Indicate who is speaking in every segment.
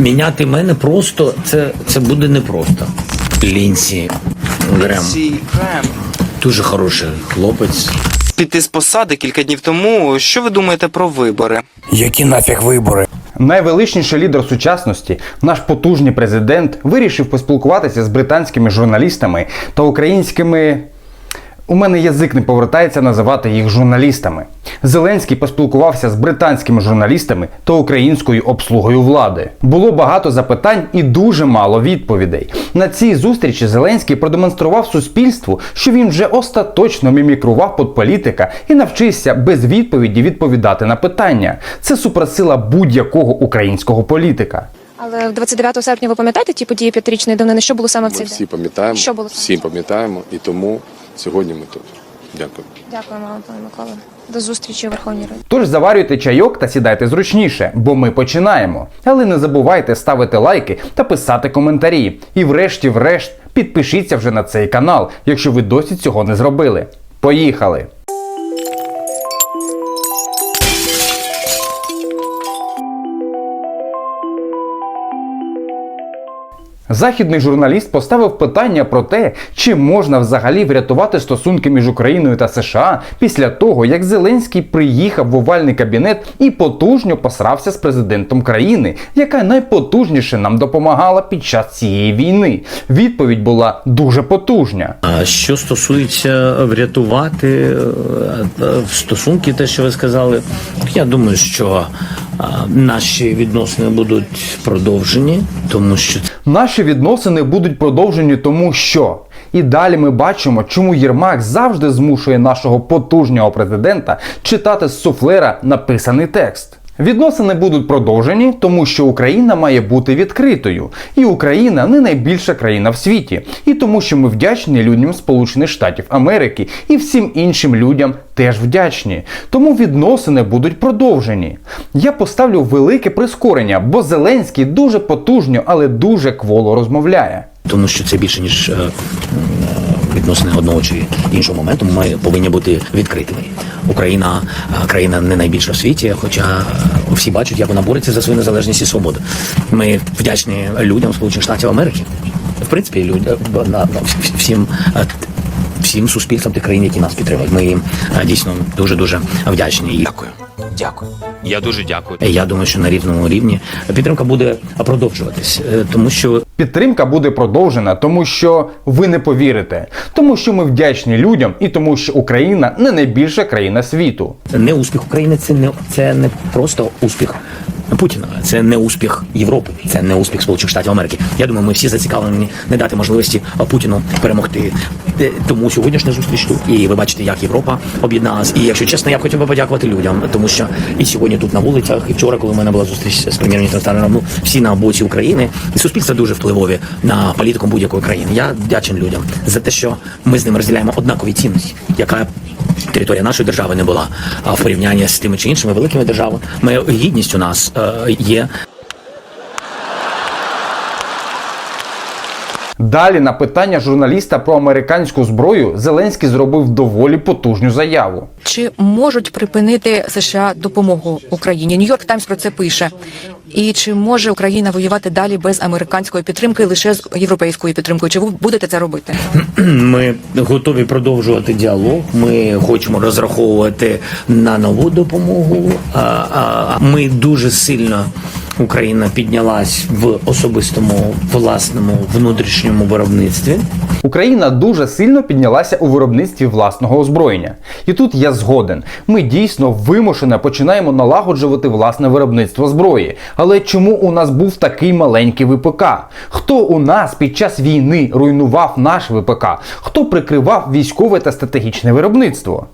Speaker 1: Міняти мене просто це, це буде непросто. Лінсі Грем дуже хороший хлопець.
Speaker 2: Піти з посади кілька днів тому. Що ви думаєте про вибори?
Speaker 3: Які нафіг вибори? Найвеличніший лідер сучасності, наш потужний президент, вирішив поспілкуватися з британськими журналістами та українськими. У мене язик не повертається називати їх журналістами. Зеленський поспілкувався з британськими журналістами та українською обслугою влади. Було багато запитань і дуже мало відповідей. На цій зустрічі Зеленський продемонстрував суспільству, що він вже остаточно мімікрував під політика і навчився без відповіді відповідати на питання. Це супросила будь-якого українського політика.
Speaker 4: Але 29 серпня ви пам'ятаєте ті події п'ятирічної давнини? Що було саме в
Speaker 5: Ми
Speaker 4: цей
Speaker 5: всі пам'ятаємо,
Speaker 4: Що було?
Speaker 5: всі пам'ятаємо, і тому сьогодні ми тут. Дякую.
Speaker 4: Дякуємо вам, пане Микола. До зустрічі у Верховній Раді.
Speaker 3: Тож заварюйте чайок та сідайте зручніше, бо ми починаємо. Але не забувайте ставити лайки та писати коментарі. І врешті-врешт підпишіться вже на цей канал, якщо ви досі цього не зробили. Поїхали! Західний журналіст поставив питання про те, чи можна взагалі врятувати стосунки між Україною та США після того, як Зеленський приїхав в овальний кабінет і потужно посрався з президентом країни, яка найпотужніше нам допомагала під час цієї війни. Відповідь була дуже потужня.
Speaker 1: А що стосується врятувати е, е, стосунки, те, що ви сказали, я думаю, що наші відносини будуть продовжені, тому що
Speaker 3: Наші відносини будуть продовжені тому, що. І далі ми бачимо, чому Єрмак завжди змушує нашого потужного президента читати з суфлера написаний текст. Відносини будуть продовжені, тому що Україна має бути відкритою, і Україна не найбільша країна в світі, і тому, що ми вдячні людям Сполучених Штатів Америки і всім іншим людям теж вдячні. Тому відносини будуть продовжені. Я поставлю велике прискорення, бо Зеленський дуже потужно, але дуже кволо розмовляє.
Speaker 1: тому що це більше ніж е, відносини одного чи іншого моменту. Ми повинні бути відкритими. Україна е, країна не найбільша в світі, хоча е, всі бачать, як вона бореться за свою незалежність і свободу. Ми вдячні людям Сполучених Штатів Америки. В принципі, люд, е, всім. Всім суспільствам тих країн, які нас підтримують, ми їм дійсно дуже дуже вдячні.
Speaker 2: Дякую. Дякую. Я дуже дякую.
Speaker 1: я думаю, що на рівному рівні підтримка буде продовжуватись, е, тому що
Speaker 3: Підтримка буде продовжена, тому що ви не повірите, тому що ми вдячні людям і тому, що Україна не найбільша країна світу.
Speaker 1: не успіх України це не це не просто успіх Путіна, це не успіх Європи, це не успіх Сполучених Штатів Америки. Я думаю, ми всі зацікавлені не дати можливості Путіну перемогти. Е, Тому сьогоднішня зустріч тут. І ви бачите, як Європа об'єдналась. І якщо чесно, я б хотів би подякувати людям, тому що і сьогодні тут на вулицях, і вчора, коли в мене була зустріч з прем'єр-міністром Сталіном, ну всі на боці України, і суспільство дуже впливові на політику будь-якої країни. Я вдячен людям за те, що ми з ними розділяємо однакові цінності, яка територія нашої держави не була а в порівнянні з тими чи іншими великими державами. Ми гідність у нас е, є
Speaker 3: Далі на питання журналіста про американську зброю Зеленський зробив доволі потужну заяву.
Speaker 6: Чи можуть припинити США допомогу Україні? Нью-Йорк Таймс про це пише. І чи може Україна воювати далі без американської підтримки, лише з європейською підтримкою? Чи ви будете це робити?
Speaker 1: Ми готові продовжувати діалог. Ми хочемо розраховувати на нову допомогу. Ми дуже сильно Україна піднялась в особистому власному внутрішньому виробництві.
Speaker 3: Україна дуже сильно піднялася у виробництві власного озброєння. І тут я згоден. Ми дійсно вимушено починаємо налагоджувати власне виробництво зброї. Але чому у нас був такий маленький ВПК? Хто у нас під час війни руйнував наш ВПК? Хто прикривав військове та стратегічне виробництво?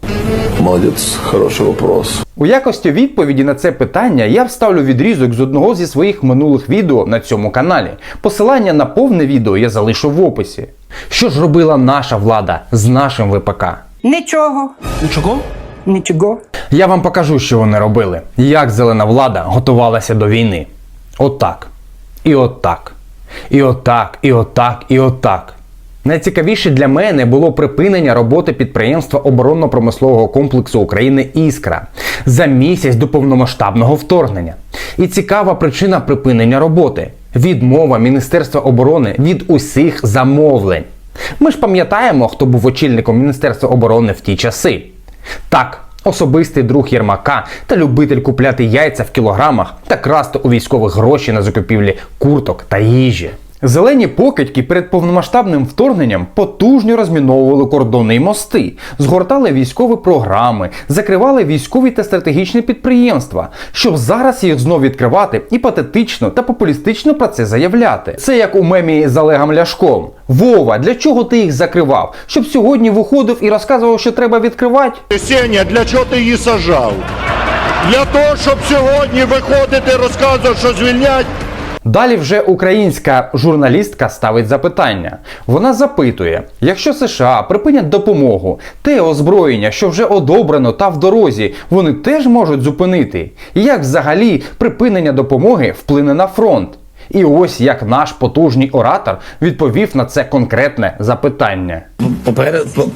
Speaker 7: Молодец, хороший вопрос.
Speaker 3: У якості відповіді на це питання я вставлю відрізок з одного зі своїх минулих відео на цьому каналі. Посилання на повне відео я залишу в описі. Що ж робила наша влада з нашим ВПК?
Speaker 8: Нічого. Нічого? Нічого.
Speaker 3: Я вам покажу, що вони робили. Як зелена влада готувалася до війни. Отак. І отак. І отак, і отак, і отак. Найцікавіше для мене було припинення роботи підприємства оборонно-промислового комплексу України Іскра за місяць до повномасштабного вторгнення. І цікава причина припинення роботи відмова Міністерства оборони від усіх замовлень. Ми ж пам'ятаємо, хто був очільником Міністерства оборони в ті часи. Так, особистий друг Єрмака та любитель купляти яйця в кілограмах та красти у військових гроші на закупівлі курток та їжі. Зелені покидьки перед повномасштабним вторгненням потужно розміновували кордони й мости, згортали військові програми, закривали військові та стратегічні підприємства, щоб зараз їх знов відкривати і патетично та популістично про це заявляти. Це як у мемі з Олегом Ляшком. Вова, для чого ти їх закривав? Щоб сьогодні виходив і розказував, що треба відкривати?
Speaker 9: Сеня, для чого ти її сажав? Для того, щоб сьогодні виходити і розказувати, що звільнять.
Speaker 3: Далі вже українська журналістка ставить запитання. Вона запитує: якщо США припинять допомогу, те озброєння, що вже одобрено та в дорозі, вони теж можуть зупинити. І як взагалі припинення допомоги вплине на фронт? І ось як наш потужний оратор відповів на це конкретне запитання.
Speaker 1: Поперед, по-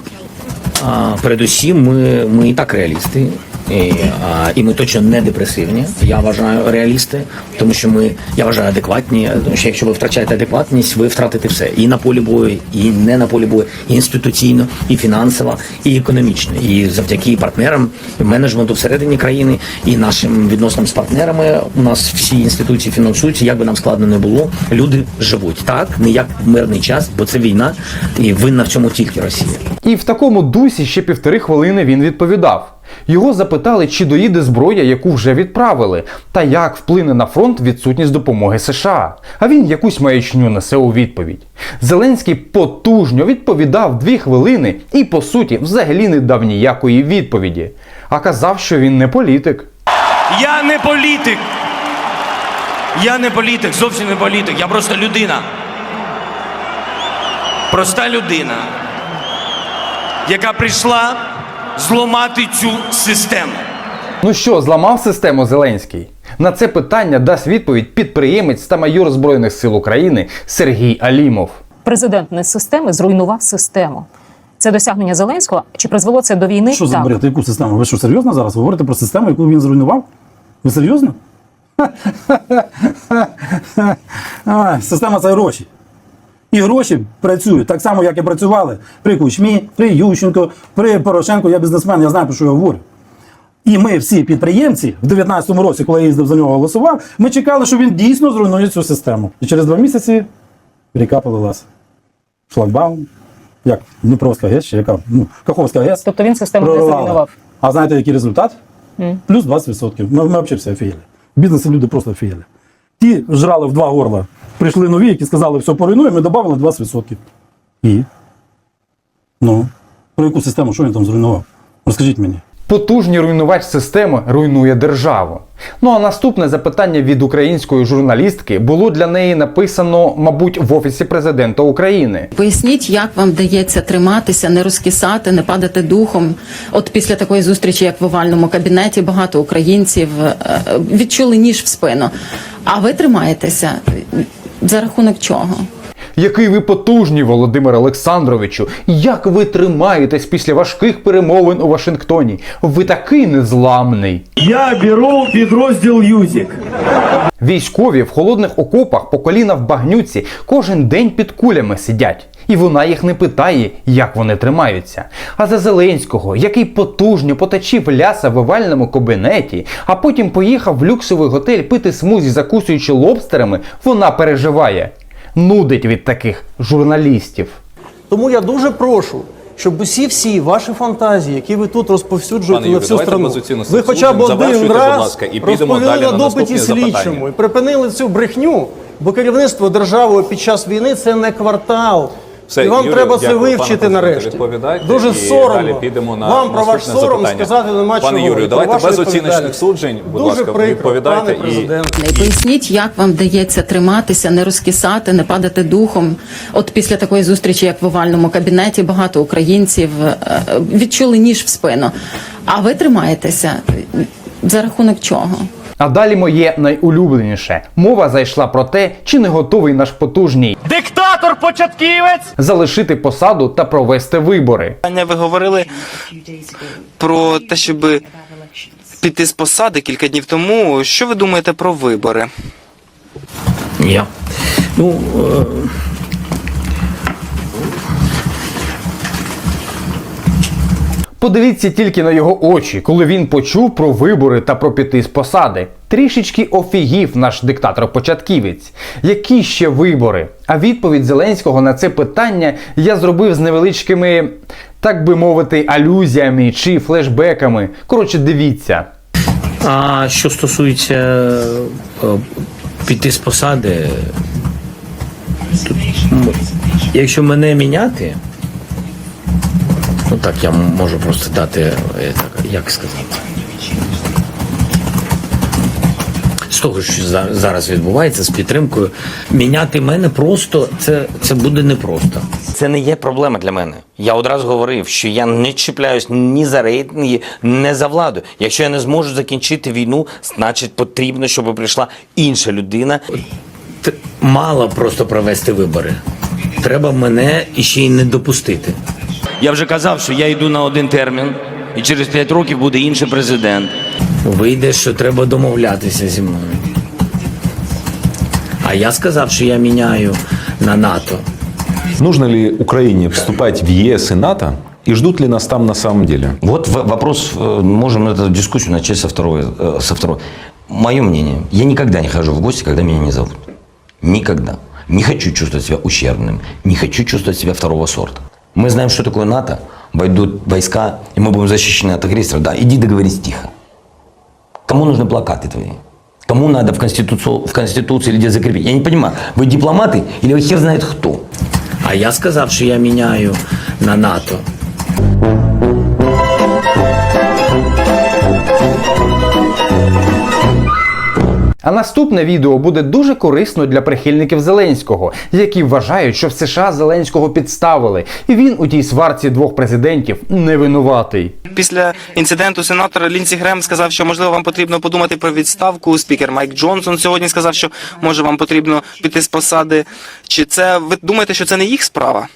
Speaker 1: а, передусім, ми, ми і так реалісти. І, а, і ми точно не депресивні. Я вважаю реалісти, тому що ми я вважаю адекватні. Тому що якщо ви втрачаєте адекватність, ви втратите все і на полі бою, і не на полі бою, і інституційно, і фінансово, і економічно. І завдяки партнерам, менеджменту всередині країни і нашим відносинам з партнерами. У нас всі інституції фінансуються. Як би нам складно не було, люди живуть так, не як мирний час, бо це війна, і винна в цьому тільки Росія.
Speaker 3: І в такому дусі ще півтори хвилини він відповідав. Його запитали, чи доїде зброя, яку вже відправили, та як вплине на фронт відсутність допомоги США. А він якусь маячню несе у відповідь. Зеленський потужно відповідав дві хвилини і, по суті, взагалі не дав ніякої відповіді. А казав, що він не політик.
Speaker 10: Я не політик. Я не політик, зовсім не політик. Я просто людина. Проста людина, яка прийшла зламати цю систему.
Speaker 3: Ну що, зламав систему Зеленський? На це питання дасть відповідь підприємець та майор Збройних сил України Сергій Алімов.
Speaker 11: Президент не з системи зруйнував систему. Це досягнення Зеленського. Чи призвело це до війни?
Speaker 12: Що за
Speaker 11: так.
Speaker 12: бред? Яку систему? Ви що, серйозно зараз? Ви говорите про систему, яку він зруйнував? Ви серйозно? А, Система це гроші. І гроші працюють так само, як і працювали при Кучмі, при Ющенко, при Порошенко. Я бізнесмен, я знаю, про що я говорю. І ми всі підприємці в 19-му році, коли я їздив за нього голосував, ми чекали, що він дійсно зруйнує цю систему. І через два місяці ріка полилася. Шлагбаум, як Дніпровська ГЕС, чи яка? Ну, Каховська ГЕС.
Speaker 11: Тобто він систему не зруйнував.
Speaker 12: А знаєте, який результат? Плюс 20%. Ми, ми взагалі всі офігели. В бізнесі люди просто офігели. Ті жрали в два горла. Прийшли нові, які сказали, все поруйнуємо, ми додали 20%. І? Ну, про яку систему, що він там зруйнував? Розкажіть мені.
Speaker 3: Потужний руйнувач системи руйнує державу. Ну а наступне запитання від української журналістки було для неї написано, мабуть, в офісі президента України.
Speaker 13: Поясніть, як вам вдається триматися, не розкисати, не падати духом. От після такої зустрічі, як в овальному кабінеті, багато українців е, відчули ніж в спину. А ви тримаєтеся за рахунок чого?
Speaker 3: Який ви потужні, Володимир Олександровичу! Як ви тримаєтесь після важких перемовин у Вашингтоні? Ви такий незламний.
Speaker 10: Я беру підрозділ Юзік.
Speaker 3: Військові в холодних окопах по коліна в багнюці кожен день під кулями сидять. І вона їх не питає, як вони тримаються. А за Зеленського, який потужно поточив ляса в овальному кабінеті, а потім поїхав в люксовий готель пити смузі, закусуючи лобстерами, вона переживає. Нудить від таких журналістів.
Speaker 8: Тому я дуже прошу, щоб усі всі ваші фантазії, які ви тут розповсюджуєте
Speaker 9: Пане
Speaker 8: на всю страну, ви хоча б один раз
Speaker 9: ласка, і підемо
Speaker 8: розповіли
Speaker 9: далі
Speaker 8: на допиті слідчому і припинили цю брехню, бо керівництво державою під час війни це не квартал.
Speaker 9: Все,
Speaker 8: і вам
Speaker 9: Юрію,
Speaker 8: треба це
Speaker 9: дякую, пане
Speaker 8: вивчити нарешті.
Speaker 9: відповідайте,
Speaker 8: Дуже
Speaker 9: і
Speaker 8: соромно.
Speaker 9: далі підемо на
Speaker 8: вам про ваш
Speaker 9: наступне
Speaker 8: сором
Speaker 9: запитання.
Speaker 8: сказати нема
Speaker 9: Пане. Юрію,
Speaker 8: про
Speaker 9: давайте
Speaker 8: вашу
Speaker 9: без оціночних
Speaker 8: відповідальність.
Speaker 9: суджень, будь
Speaker 8: Дуже
Speaker 9: ласка,
Speaker 8: прикро,
Speaker 9: відповідайте
Speaker 8: пане
Speaker 9: і-
Speaker 8: президент.
Speaker 13: Поясніть, як вам вдається триматися, не розкисати, не падати духом. От після такої зустрічі, як в овальному кабінеті, багато українців е, відчули ніж в спину. А ви тримаєтеся за рахунок чого?
Speaker 3: А далі моє найулюбленіше. Мова зайшла про те, чи не готовий наш потужній
Speaker 10: Диктатор початківець!
Speaker 3: залишити посаду та провести вибори.
Speaker 2: Аня, ви говорили про те, щоб піти з посади кілька днів тому. Що ви думаєте про вибори?
Speaker 1: Я. Ну, е,
Speaker 3: Подивіться тільки на його очі, коли він почув про вибори та про піти з посади. Трішечки офігів наш диктатор-початківець. Які ще вибори? А відповідь Зеленського на це питання я зробив з невеличкими, так би мовити, алюзіями чи флешбеками. Коротше, дивіться.
Speaker 1: а що стосується е, піти з посади, тут, якщо мене міняти, ну так я можу просто дати, е, як сказати. З того, що зараз відбувається з підтримкою, міняти мене просто це, це буде непросто.
Speaker 14: Це не є проблема для мене. Я одразу говорив, що я не чіпляюсь ні за рейтинги, ні за владу. Якщо я не зможу закінчити війну, значить потрібно, щоб прийшла інша людина.
Speaker 1: Т- Мало просто провести вибори. Треба мене іще й не допустити.
Speaker 10: Я вже казав, що я йду на один термін, і через 5 років буде інший президент.
Speaker 1: Вийде, що треба домовлятися зі мною. А я сказав, що я міняю на НАТО.
Speaker 7: Нужно ли Украине вступать в ЕС и НАТО? И ждут ли нас там на самом деле?
Speaker 14: Вот в- вопрос, э, можем эту дискуссию начать со второй. э, Со второй. Мое мнение, я никогда не хожу в гости, когда меня не зовут. Никогда. Не хочу чувствовать себя ущербным, не хочу чувствовать себя второго сорта. Мы знаем, что такое НАТО, войдут войска, и мы будем защищены от агрессора. Да, иди договорись тихо. Кому нужны плакаты твои? Кому надо в, конституцию, в Конституции или где закрепить? Я не понимаю, вы дипломаты или вы хер знает кто?
Speaker 1: А я сказав, що я міняю на НАТО.
Speaker 3: А наступне відео буде дуже корисно для прихильників Зеленського, які вважають, що в США Зеленського підставили, і він у тій сварці двох президентів не винуватий.
Speaker 2: Після інциденту сенатор Лінсі Грем сказав, що можливо вам потрібно подумати про відставку. Спікер Майк Джонсон сьогодні сказав, що може вам потрібно піти з посади. Чи це ви думаєте, що це не їх справа?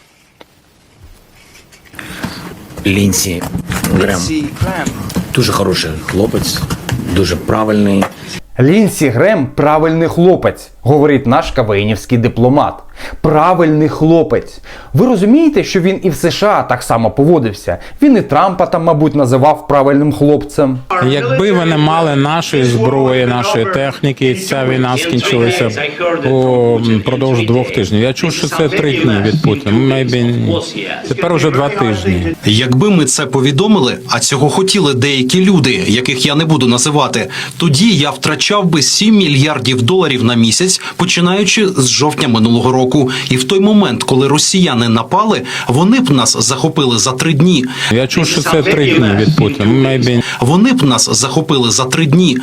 Speaker 1: Лінсі Грем.
Speaker 2: Лінсі Грем.
Speaker 1: Дуже хороший хлопець, дуже правильний.
Speaker 3: Лінсі Грем правильний хлопець, говорить наш кавейнівський дипломат. Правильний хлопець. Ви розумієте, що він і в США так само поводився? Він і Трампа там, мабуть, називав правильним хлопцем.
Speaker 12: Якби вони мали нашої зброї, нашої техніки, ця війна скінчилася упродовж двох тижнів. Я чув, що це три дні від Путіна. Maybe. Тепер уже два тижні.
Speaker 15: Якби ми це повідомили, а цього хотіли деякі люди, яких я не буду називати, тоді я втрачав би 7 мільярдів доларів на місяць, починаючи з жовтня минулого року. І в той момент, коли росіяни напали, вони б нас захопили за три дні.
Speaker 12: Я чув, що це три дні від Путіна.
Speaker 15: Вони б нас захопили за три дні.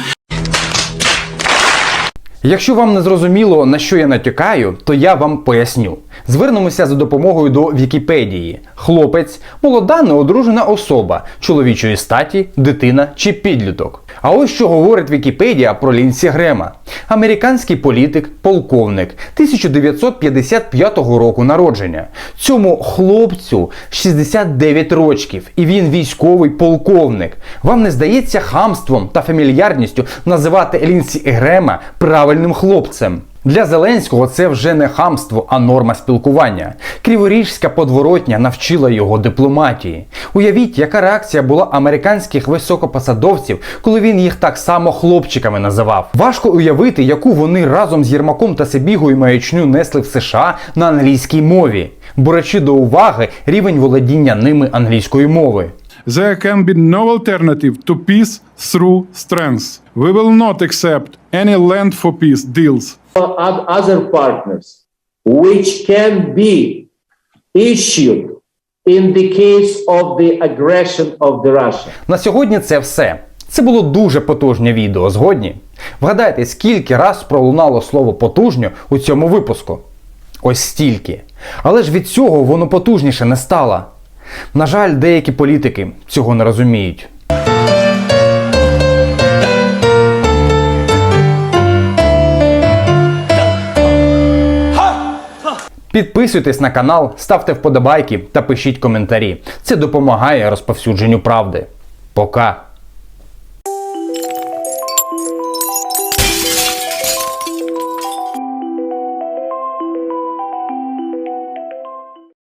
Speaker 3: Якщо вам не зрозуміло, на що я натякаю, то я вам поясню. Звернемося за допомогою до Вікіпедії. Хлопець молода неодружена особа чоловічої статі, дитина чи підліток. А ось що говорить Вікіпедія про Лінсі Грема. Американський політик, полковник 1955 року народження. Цьому хлопцю 69 рочків, і він військовий полковник. Вам не здається хамством та фамільярністю називати Лінсі Грема правильним хлопцем? Для Зеленського це вже не хамство, а норма спілкування. Криворіжська подворотня навчила його дипломатії. Уявіть, яка реакція була американських високопосадовців, коли він їх так само хлопчиками називав. Важко уявити, яку вони разом з Єрмаком та Себігою маячню несли в США на англійській мові, беручи до уваги рівень володіння ними англійської мови.
Speaker 9: There can be no alternative to peace through strength. We will not accept any land for peace deals.
Speaker 10: Other partners, which can be issued in the case of the aggression of the Russia.
Speaker 3: На сьогодні це все. Це було дуже потужне відео, згодні? Вгадайте, скільки раз пролунало слово потужньо у цьому випуску? Ось стільки. Але ж від цього воно потужніше не стало. На жаль, деякі політики цього не розуміють. Підписуйтесь на канал, ставте вподобайки та пишіть коментарі. Це допомагає розповсюдженню правди. Пока!